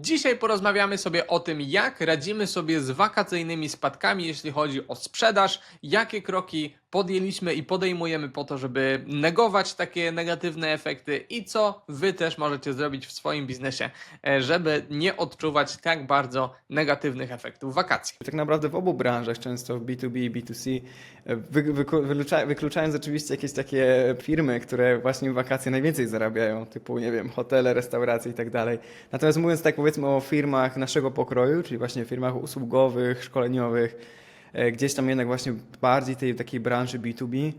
Dzisiaj porozmawiamy sobie o tym, jak radzimy sobie z wakacyjnymi spadkami, jeśli chodzi o sprzedaż, jakie kroki podjęliśmy i podejmujemy po to, żeby negować takie negatywne efekty i co Wy też możecie zrobić w swoim biznesie, e, żeby nie odczuwać tak bardzo negatywnych efektów wakacji. Tak naprawdę w obu branżach, często w B2B i B2C, wy, wyku- wyklucza, wykluczając oczywiście jakieś takie firmy, które właśnie w wakacje najwięcej zarabiają, typu, nie wiem, hotele, restauracje i tak dalej. Natomiast mówiąc tak powiedzmy o firmach naszego pokroju, czyli właśnie firmach usługowych, szkoleniowych, e, gdzieś tam jednak właśnie bardziej tej takiej branży B2B,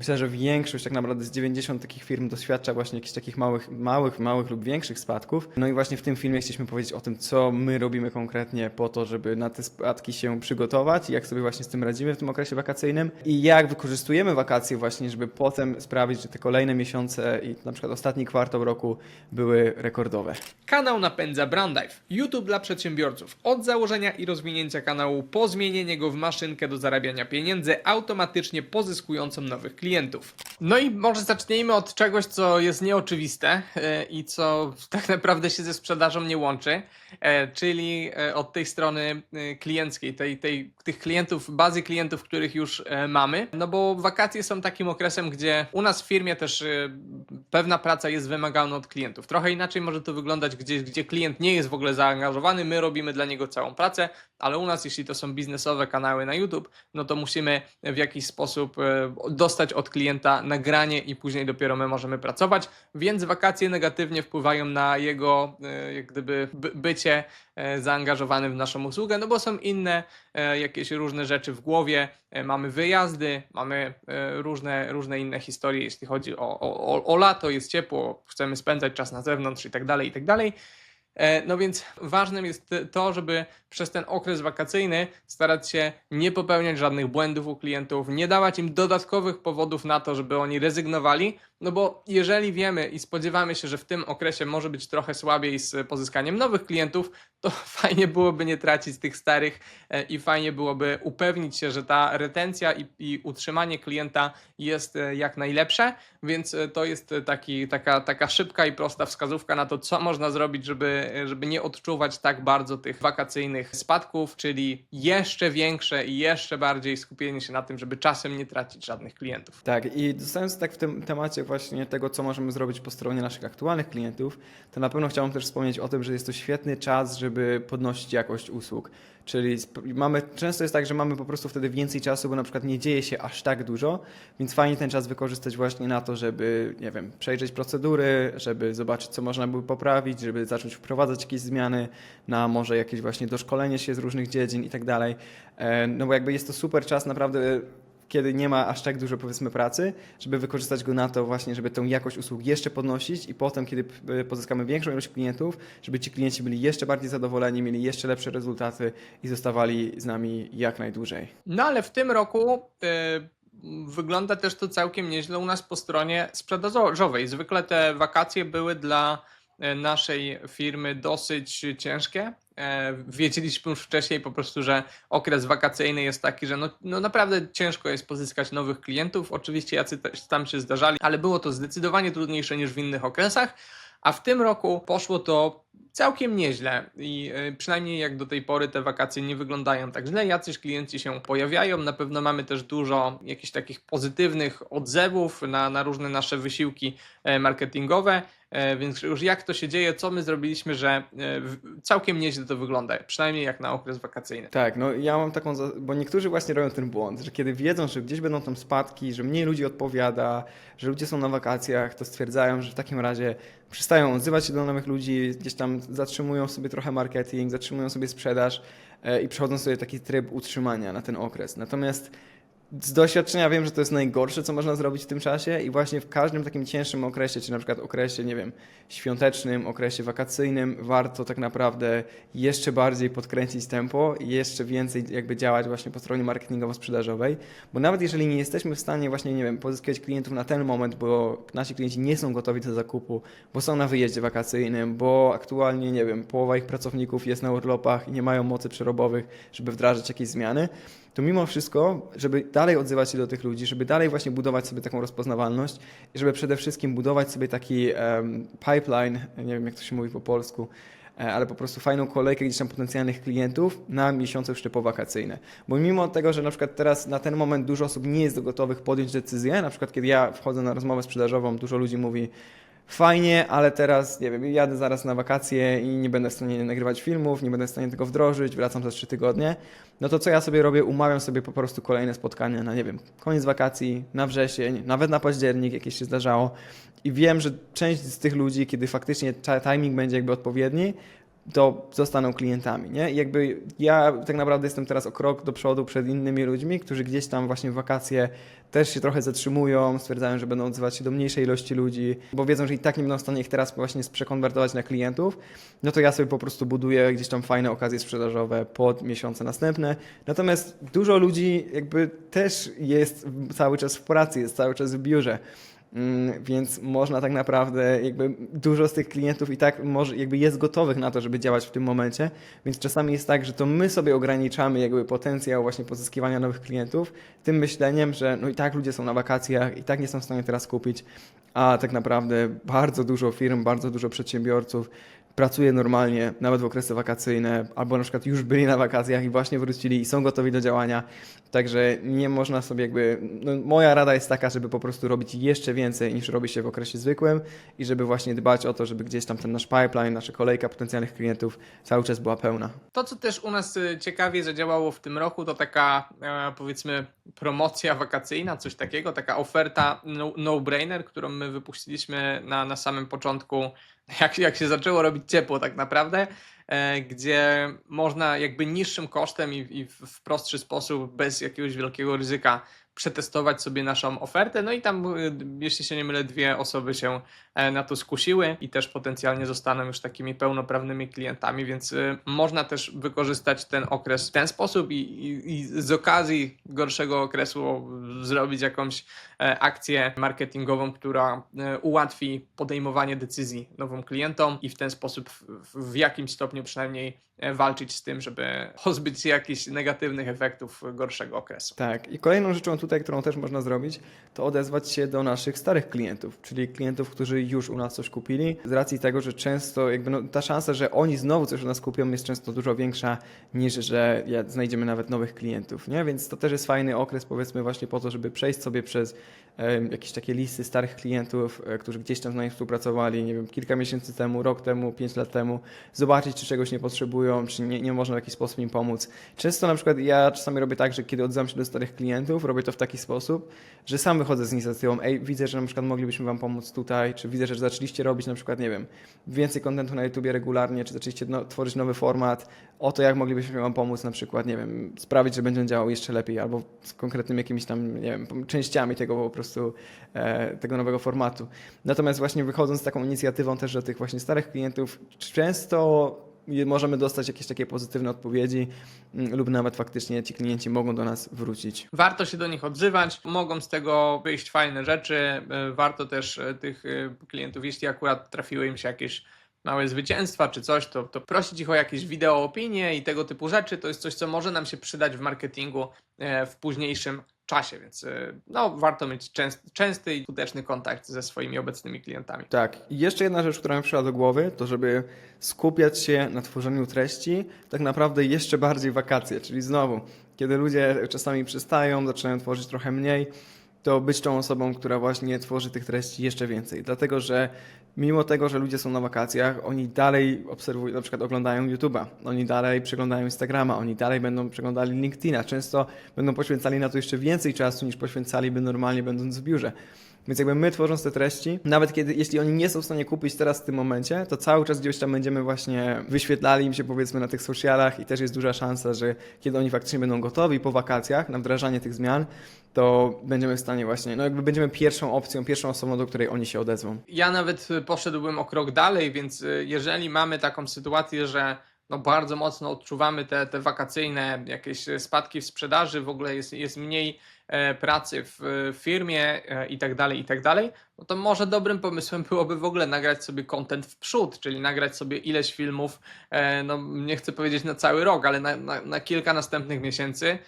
Myślę, że większość, tak naprawdę z 90 takich firm doświadcza właśnie jakichś takich małych, małych, małych lub większych spadków. No i właśnie w tym filmie chcieliśmy powiedzieć o tym, co my robimy konkretnie po to, żeby na te spadki się przygotować jak sobie właśnie z tym radzimy w tym okresie wakacyjnym i jak wykorzystujemy wakacje właśnie, żeby potem sprawić, że te kolejne miesiące i na przykład ostatni kwartał roku były rekordowe. Kanał napędza Brandive. YouTube dla przedsiębiorców. Od założenia i rozwinięcia kanału po zmienienie go w maszynkę do zarabiania pieniędzy, automatycznie pozyskującą nowych klientów. No i może zacznijmy od czegoś, co jest nieoczywiste e, i co tak naprawdę się ze sprzedażą nie łączy, e, czyli e, od tej strony klienckiej, tej, tej, tych klientów, bazy klientów, których już mamy. No bo wakacje są takim okresem, gdzie u nas w firmie też pewna praca jest wymagana od klientów. Trochę inaczej może to wyglądać gdzieś, gdzie klient nie jest w ogóle zaangażowany, my robimy dla niego całą pracę, ale u nas, jeśli to są biznesowe kanały na YouTube, no to musimy w jakiś sposób e, dostać od klienta nagranie i później dopiero my możemy pracować, więc wakacje negatywnie wpływają na jego e, jak gdyby by- bycie e, zaangażowanym w naszą usługę, no bo są inne jakieś różne rzeczy w głowie, mamy wyjazdy, mamy różne, różne inne historie, jeśli chodzi o, o, o, o lato, jest ciepło, chcemy spędzać czas na zewnątrz i tak dalej, i tak dalej. E, No więc ważnym jest to, żeby przez ten okres wakacyjny starać się nie popełniać żadnych błędów u klientów, nie dawać im dodatkowych powodów na to, żeby oni rezygnowali, no bo jeżeli wiemy i spodziewamy się, że w tym okresie może być trochę słabiej z pozyskaniem nowych klientów, to fajnie byłoby nie tracić tych starych e, i fajnie byłoby upewnić się, że ta retencja i, i utrzymanie klienta jest e, jak najlepsze, więc e, to jest taki, taka, taka szybka i prosta wskazówka na to, co można zrobić, żeby, żeby nie odczuwać tak bardzo tych wakacyjnych spadków, czyli jeszcze większe i jeszcze bardziej skupienie się na tym, żeby czasem nie tracić żadnych klientów. Tak, i zostając tak w tym temacie właśnie tego, co możemy zrobić po stronie naszych aktualnych klientów, to na pewno chciałbym też wspomnieć o tym, że jest to świetny czas, żeby podnosić jakość usług. Czyli mamy, często jest tak, że mamy po prostu wtedy więcej czasu, bo na przykład nie dzieje się aż tak dużo, więc fajnie ten czas wykorzystać właśnie na to, żeby, nie wiem, przejrzeć procedury, żeby zobaczyć, co można by poprawić, żeby zacząć wprowadzać jakieś zmiany na może jakieś właśnie doszkolenie się z różnych dziedzin i tak dalej. E, No bo jakby jest to super czas naprawdę kiedy nie ma aż tak dużo powiedzmy pracy, żeby wykorzystać go na to właśnie, żeby tą jakość usług jeszcze podnosić i potem, kiedy p- pozyskamy większą ilość klientów, żeby ci klienci byli jeszcze bardziej zadowoleni, mieli jeszcze lepsze rezultaty i zostawali z nami jak najdłużej. No ale w tym roku y, wygląda też to całkiem nieźle u nas po stronie sprzedażowej. Zwykle te wakacje były dla y, naszej firmy dosyć ciężkie. E, Wiedzieliśmy już wcześniej po prostu, że okres wakacyjny jest taki, że no, no naprawdę ciężko jest pozyskać nowych klientów. Oczywiście jacy tam się zdarzali, ale było to zdecydowanie trudniejsze niż w innych okresach. A w tym roku poszło to całkiem nieźle i y, przynajmniej jak do tej pory te wakacje nie wyglądają tak źle. Jacyś klienci się pojawiają. Na pewno mamy też dużo jakichś takich pozytywnych odzewów na, na różne nasze wysiłki e, marketingowe. E, Więc już jak to się dzieje, co my zrobiliśmy, że e, całkiem nieźle to wygląda, przynajmniej jak na okres wakacyjny. Tak, no ja mam taką, bo niektórzy właśnie robią ten błąd, że kiedy wiedzą, że gdzieś będą tam spadki, że mniej ludzi odpowiada, że ludzie są na wakacjach, to stwierdzają, że w takim razie przestają odzywać się do nowych ludzi, gdzieś tam zatrzymują sobie trochę marketing, zatrzymują sobie sprzedaż e, i przechodzą sobie taki tryb utrzymania na ten okres. Natomiast z doświadczenia wiem, że to jest najgorsze, co można zrobić w tym czasie i właśnie w każdym takim cięższym okresie, czy na przykład okresie, nie wiem, świątecznym, okresie wakacyjnym, warto tak naprawdę jeszcze bardziej podkręcić tempo i jeszcze więcej jakby działać właśnie po stronie marketingowo-sprzedażowej, bo nawet jeżeli nie jesteśmy w stanie właśnie, nie wiem, pozyskać klientów na ten moment, bo nasi klienci nie są gotowi do zakupu, bo są na wyjeździe wakacyjnym, bo aktualnie, nie wiem, połowa ich pracowników jest na urlopach i nie mają mocy przerobowych, żeby wdrażać jakieś zmiany, to mimo wszystko, żeby dalej odzywać się do tych ludzi, żeby dalej właśnie budować sobie taką rozpoznawalność żeby przede wszystkim budować sobie taki em, pipeline, nie wiem jak to się mówi po polsku, e, ale po prostu fajną kolejkę gdzieś tam potencjalnych klientów na miesiące już wakacyjne. Bo mimo tego, że na przykład teraz na ten moment dużo osób nie jest gotowych podjąć decyzję, na przykład kiedy ja wchodzę na rozmowę sprzedażową, dużo ludzi mówi fajnie, ale teraz, nie wiem, jadę zaraz na wakacje i nie będę w stanie nagrywać filmów, nie będę w stanie tego wdrożyć, wracam za trzy tygodnie, no to co ja sobie robię? Umawiam sobie po prostu kolejne spotkania na, nie wiem, koniec wakacji, na wrzesień, nawet na październik, jakieś się zdarzało i wiem, że część z tych ludzi, kiedy faktycznie timing będzie jakby odpowiedni, to zostaną klientami, nie? I jakby ja tak naprawdę jestem teraz o krok do przodu przed innymi ludźmi, którzy gdzieś tam właśnie w wakacje też się trochę zatrzymują, stwierdzają, że będą odzywać się do mniejszej ilości ludzi, bo wiedzą, że i tak nie będą w stanie ich teraz właśnie przekonwertować na klientów, no to ja sobie po prostu buduję gdzieś tam fajne okazje sprzedażowe pod miesiące następne. Natomiast dużo ludzi jakby też jest cały czas w pracy, jest cały czas w biurze. Mm, Więc można tak naprawdę, jakby dużo z tych klientów i tak może, jakby jest gotowych na to, żeby działać w tym momencie, więc czasami jest tak, że to my sobie ograniczamy jakby potencjał właśnie pozyskiwania nowych klientów tym myśleniem, że no i tak ludzie są na wakacjach i tak nie są w stanie teraz kupić, a tak naprawdę bardzo dużo firm, bardzo dużo przedsiębiorców pracuje normalnie, nawet w okresy wakacyjne, albo na przykład już byli na wakacjach i właśnie wrócili i są gotowi do działania. Także nie można sobie jakby. No, moja rada jest taka, żeby po prostu robić jeszcze więcej niż robi się w okresie zwykłym i żeby właśnie dbać o to, żeby gdzieś tam ten nasz pipeline, nasza kolejka potencjalnych klientów cały czas była pełna. To, co też u nas y, ciekawie zadziałało w tym roku, to taka e, powiedzmy promocja wakacyjna, coś takiego, taka oferta no- no-brainer, którą my wypuściliśmy na, na samym początku, jak, jak się zaczęło robić ciepło tak naprawdę, e, gdzie można jakby niższym kosztem i, i w w prostszy sposób, bez jakiegoś wielkiego ryzyka przetestować sobie naszą ofertę. No i tam, y, jeśli się nie mylę, dwie osoby się e, na to skusiły i też potencjalnie zostaną już takimi pełnoprawnymi klientami, więc y, można też wykorzystać ten okres w ten sposób i, i, i z okazji gorszego okresu zrobić jakąś e, akcję marketingową, która e, ułatwi podejmowanie decyzji nowym klientom i w ten sposób w, w jakimś stopniu przynajmniej walczyć z tym, żeby pozbyć się jakichś negatywnych efektów gorszego okresu. Tak. I kolejną rzeczą tutaj, którą też można zrobić, to odezwać się do naszych starych klientów, czyli klientów, którzy już u nas coś kupili. Z racji tego, że często jakby no, ta szansa, że oni znowu coś u nas kupią, jest często dużo większa niż że znajdziemy nawet nowych klientów, nie? Więc to też jest fajny okres, powiedzmy, właśnie po to, żeby przejść sobie przez jakieś takie listy starych klientów, e, którzy gdzieś tam z nami współpracowali, nie wiem, kilka miesięcy temu, rok temu, pięć lat temu, zobaczyć, czy czegoś nie potrzebują, czy nie, nie można w jakiś sposób im pomóc. Często na przykład ja czasami robię tak, że kiedy odzywam się do starych klientów, robię to w taki sposób, że sam wychodzę z inicjatywą, ej, widzę, że na przykład moglibyśmy wam pomóc tutaj, czy widzę, że zaczęliście robić na przykład, nie wiem, więcej kontentu na YouTubie regularnie, czy zaczęliście no, tworzyć nowy format, o to, jak moglibyśmy wam pomóc na przykład, nie wiem, sprawić, że będzie on działał jeszcze lepiej, albo z konkretnymi jakimiś tam, nie wiem, częściami tego po prostu, e, tego nowego formatu. Natomiast właśnie wychodząc z taką inicjatywą też do tych właśnie starych klientów, często możemy dostać jakieś takie pozytywne odpowiedzi mm, lub nawet faktycznie ci klienci mogą do nas wrócić. Warto się do nich odzywać, mogą z tego wyjść fajne rzeczy. e, Warto też e, tych e, klientów, jeśli akurat trafiły im się jakieś małe zwycięstwa czy coś, to, to prosić ich o jakieś wideo opinie i tego typu rzeczy. To jest coś, co może nam się przydać w marketingu w późniejszym czasie, więc e, no, warto mieć częsty, częsty i skuteczny kontakt ze swoimi obecnymi klientami. Tak. I jeszcze jedna rzecz, która mi przyszła do głowy, to żeby skupiać się na tworzeniu treści tak naprawdę jeszcze bardziej wakacje, czyli znowu, kiedy ludzie czasami przystają, zaczynają tworzyć trochę mniej, to być tą osobą, która właśnie tworzy tych treści jeszcze więcej. Dlatego, że mimo tego, że ludzie są na wakacjach, oni dalej obserwują, na przykład oglądają YouTube'a, oni dalej przeglądają Instagrama, oni dalej będą przeglądali LinkedIna, często będą poświęcali na to jeszcze więcej czasu niż poświęcaliby normalnie będąc w biurze. Więc jakby my tworząc te treści, nawet kiedy, jeśli oni nie są w stanie kupić teraz w tym momencie, to cały czas gdzieś tam będziemy właśnie wyświetlali im się powiedzmy na tych socialach i też jest duża szansa, że kiedy oni faktycznie będą gotowi po wakacjach na wdrażanie tych zmian, to będziemy w stanie właśnie, no jakby będziemy pierwszą opcją, pierwszą osobą, do której oni się odezwą. Ja nawet y, poszedłbym o krok dalej, więc y, jeżeli mamy taką sytuację, że no bardzo mocno odczuwamy te, te wakacyjne jakieś y, spadki w sprzedaży, w ogóle jest, jest mniej pracy w e, firmie e, i tak dalej, i tak dalej, no to może dobrym pomysłem byłoby w ogóle nagrać sobie content w przód, czyli nagrać sobie ileś filmów, e, no nie chcę powiedzieć na cały rok, ale na, na, na kilka następnych miesięcy e,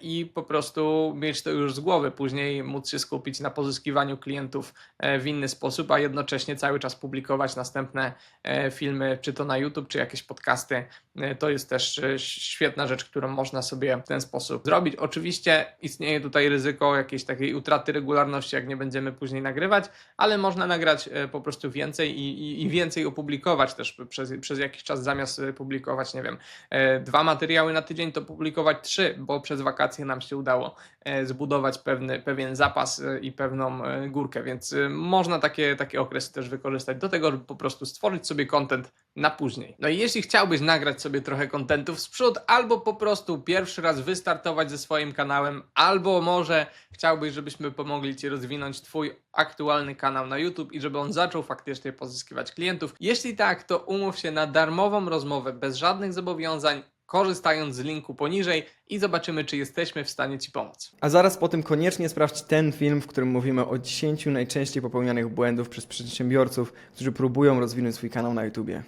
i po prostu mieć to już z głowy, później móc się skupić na pozyskiwaniu klientów e, w inny sposób, a jednocześnie cały czas publikować następne e, filmy, czy to na YouTube, czy jakieś podcasty. E, To jest też e, świetna rzecz, którą można sobie w ten sposób zrobić. Oczywiście istnieje tutaj ryzyko jakiejś takiej utraty regularności, jak nie będziemy później nagrywać, ale można nagrać e, po prostu więcej i, i, i więcej opublikować też przez, przez jakiś czas, zamiast e, publikować, nie wiem, e, dwa materiały na tydzień, to publikować trzy, bo przez wakacje nam się udało e, zbudować pewny, pewien zapas e, i pewną e, górkę, więc można takie, takie okresy też wykorzystać do tego, żeby po prostu stworzyć sobie content na później. No i jeśli chciałbyś nagrać sobie trochę kontentów z przód, albo po prostu pierwszy raz wystartować ze swoim kanałem, albo może chciałbyś, żebyśmy pomogli Ci rozwinąć Twój aktualny kanał na YouTube i żeby on zaczął faktycznie pozyskiwać klientów. Jeśli tak, to umów się na darmową rozmowę bez żadnych zobowiązań, korzystając z linku poniżej i zobaczymy, czy jesteśmy w stanie Ci pomóc. A zaraz po tym koniecznie sprawdź ten film, w którym mówimy o 10 najczęściej popełnianych błędów przez przedsiębiorców, którzy próbują rozwinąć swój kanał na YouTubie.